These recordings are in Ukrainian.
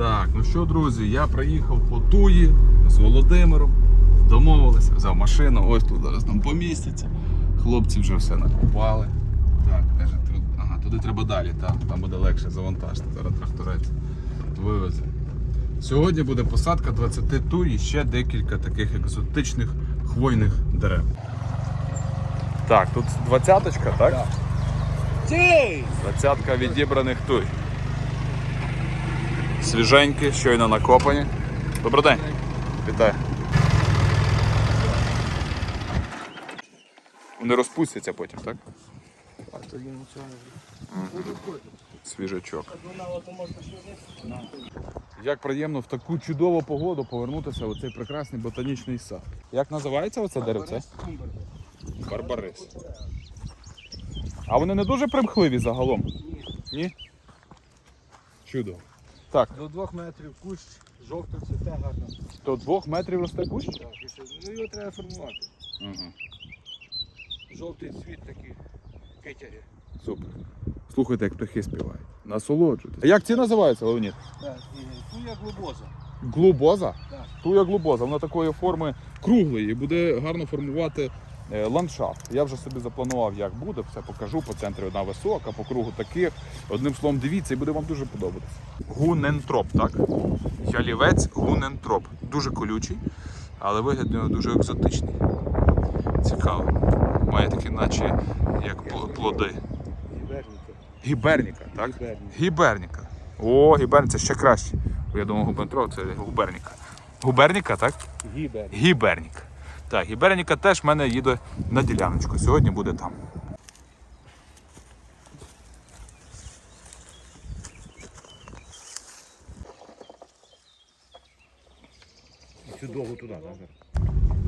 Так, ну що, друзі, я приїхав по Туї з Володимиром. Домовилися, взяв машину, ось тут зараз нам поміститься. Хлопці вже все накупали. Так, каже, ага, туди треба далі, так, там буде легше завантажити. Зараз тракторець вивезе. Сьогодні буде посадка 20 туй і ще декілька таких екзотичних хвойних дерев. Так, тут двадцяточка, так? Цей! Двадцятка відібраних туй. Свіженькі, щойно накопані. Добрий день. Вітаю. Вони розпустяться потім, так? А тоді нічого не буде. Свіжачок. Як приємно в таку чудову погоду повернутися в цей прекрасний ботанічний сад. Як називається оце деревце? Барбарис. А вони не дуже примхливі загалом? Ні. Чудо. Так, До двох метрів кущ, жовто цвіте гарно. до двох метрів росте кущ? Так, Ну його треба формувати. Угу. Жовтий цвіт такий китярі. Супер. Слухайте, як птахи співають. Насолоджуйтесь. А як ці називаються, Леонід? Так, і ну. Глубоза? Так. Туя глубоза. Вона такої форми круглої і буде гарно формувати ландшафт. Я вже собі запланував, як буде, все покажу. По центрі одна висока, по кругу таких. Одним словом, дивіться, і буде вам дуже подобатися. Гунентроп, так? Ялівець гунентроп. Дуже колючий, але вигляд нього дуже екзотичний. Цікаво. Має такі, наче як плоди. Гіберніка. Гіберніка, так? Гіберніка. Гіберніка. О, гіберніка, це ще краще. Я думав, губентроп це губерніка. Губерніка, так? Гібер. Гіберніка. Так, гіберніка теж в мене їде на діляночку. Сьогодні буде там. Туди?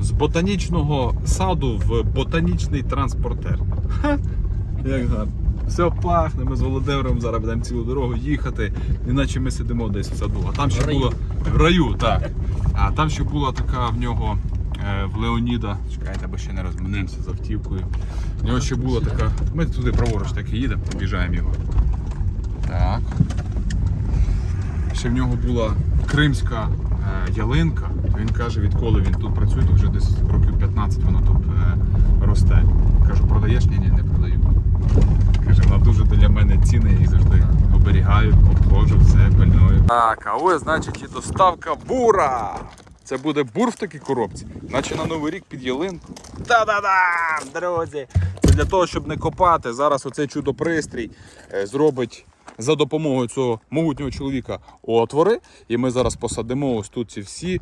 З ботанічного саду в ботанічний транспортер. Ха, як гарно. Все пахне, ми з Володимиром зараз будемо цілу дорогу їхати, іначе ми сидимо десь в саду. А там ще В раю. було в раю, так. А там ще була така в нього в Леоніда. Чекайте, бо ще не розминемося з автівкою. В нього ще була така. Ми туди праворуч так і їдемо, обіжаємо його. Так. Ще в нього була кримська е, ялинка. Він каже, відколи він тут працює, то вже десь років 15 воно тут е, росте. Кажу, продаєш? Ні, ні, не продаю. Каже, вона дуже для мене цінна, я її завжди оберігаю, обходжу, все пильную. Так, а ось, значить, і доставка бура. Це буде бур в такій коробці, наче на Новий рік під ялинку. Та-да-да! Друзі! Це для того, щоб не копати. Зараз оцей чудо-пристрій е, зробить за допомогою цього могутнього чоловіка отвори. І ми зараз посадимо ось тут ці всі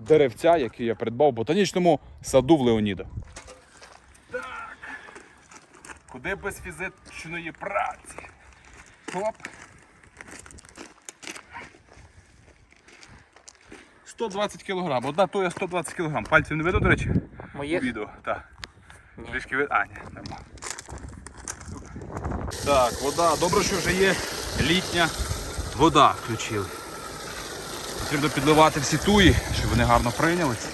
деревця, які я придбав в ботанічному саду в Леоніда. Так. Куди без фізичної праці? Хоп. 120 кг. Одна тоя 120 кг. Пальців не веду, до речі. Моє? відео, так. Трішки від. А, ні, нормально. Так, вода. Добре, що вже є літня вода включили. Потрібно підливати всі туї, щоб вони гарно прийнялися.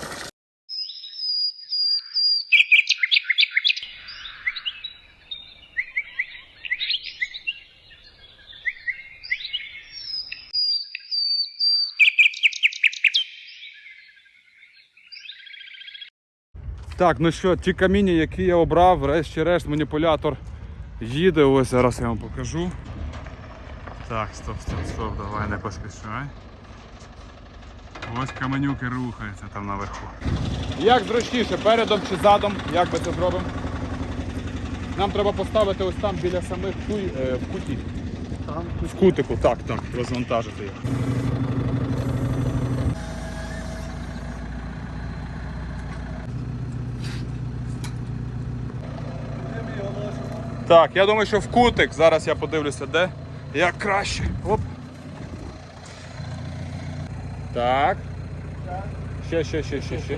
Так, ну що, ті каміння, які я обрав, врешті-решт маніпулятор їде. Ось зараз я вам покажу. Так, стоп, стоп, стоп, давай не поспішай. Ось каменюки рухаються там наверху. Як зручніше, передом чи задом, як ми це зробимо? Нам треба поставити ось там біля самих туй е, в куті. Там. В кутику, так, так, розвантажити їх. Так, я думаю, що в кутик. Зараз я подивлюся, де. Як краще. Оп. Так. Ще, ще, ще, ще, ще. Ще,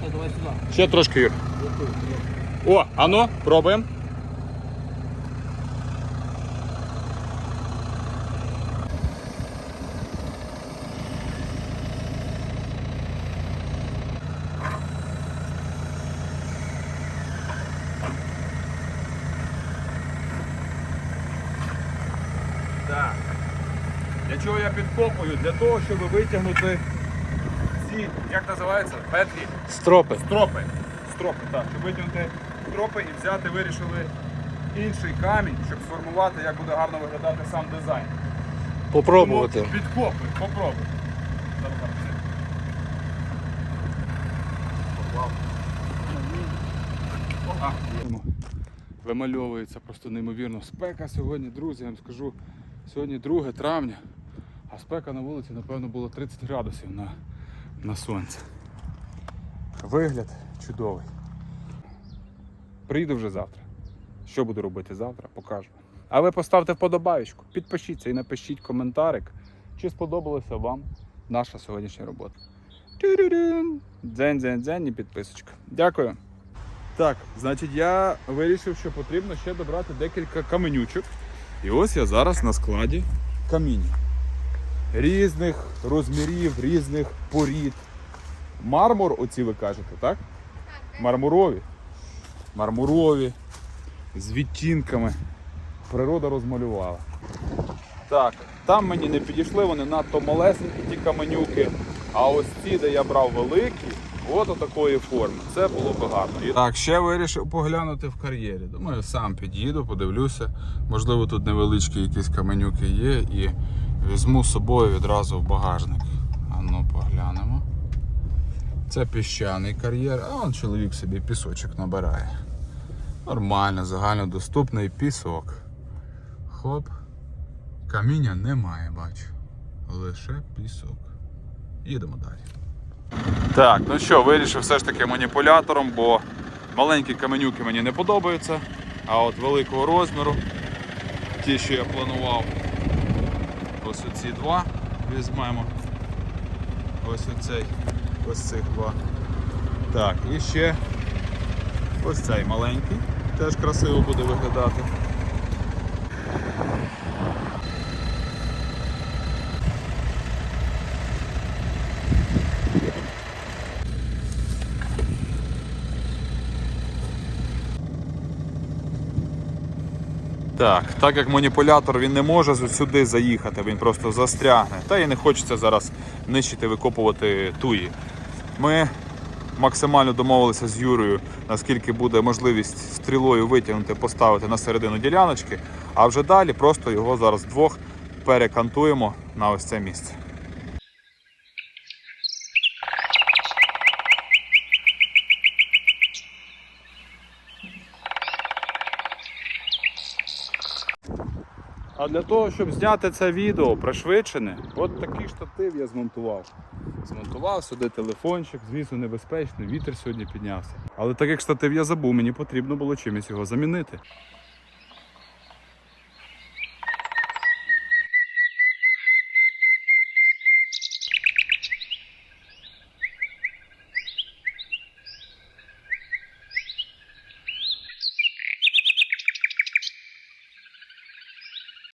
ще, давай сюди. Ще трошки, Юр. О, ано, пробуємо. Так. Для чого я підкопую? Для того, щоб витягнути ці, як називається, петлі. Стропи. Стропи. Стропи, так. Щоб витягнути стропи і взяти, вирішили інший камінь, щоб сформувати, як буде гарно виглядати сам дизайн. Попробувати. Тому Підкопуй, попробуй. Вимальовується просто неймовірно. Спека сьогодні, друзі, я вам скажу, сьогодні 2 травня, а спека на вулиці, напевно, було 30 градусів на, на сонце. Вигляд чудовий. Приїду вже завтра. Що буду робити завтра, покажу. А ви поставте вподобаєчку, підпишіться і напишіть коментарик, чи сподобалася вам наша сьогоднішня робота. Дзень, дзень, дзень і підписочка. Дякую. Так, значить, я вирішив, що потрібно ще добрати декілька каменючок. І ось я зараз на складі каміння. Різних розмірів, різних порід. Мармур, оці ви кажете, так? Мармурові. Мармурові, з відтінками. Природа розмалювала. Так, там мені не підійшли, вони надто малесенькі, ті каменюки. А ось ці, де я брав великі, от такої форми. Це було б гарно. Так, ще вирішив поглянути в кар'єрі. Думаю, сам під'їду, подивлюся. Можливо, тут невеличкі якісь каменюки є і візьму з собою відразу в багажник. А ну поглянемо. Це піщаний кар'єр, а он чоловік собі пісочок набирає. Нормально, загальнодоступний пісок. Хоп. Каміння немає, бачу. Лише пісок. Їдемо далі. Так, ну що, вирішив все ж таки маніпулятором, бо маленькі каменюки мені не подобаються. А от великого розміру, ті, що я планував, ось оці два візьмемо. Ось оцей, ось цих два. Так, і ще ось цей маленький. Теж красиво буде виглядати. Так, так як маніпулятор він не може сюди заїхати, він просто застрягне. Та і не хочеться зараз нищити, викопувати туї. Ми максимально домовилися з Юрою, наскільки буде можливість стрілою витягнути, поставити на середину діляночки, а вже далі просто його зараз двох перекантуємо на ось це місце. А для того, щоб зняти це відео пришвидшене, от такий штатив я змонтував. Змонтував сюди телефончик, звісно, небезпечно, вітер сьогодні піднявся. Але так як штатив я забув, мені потрібно було чимось його замінити.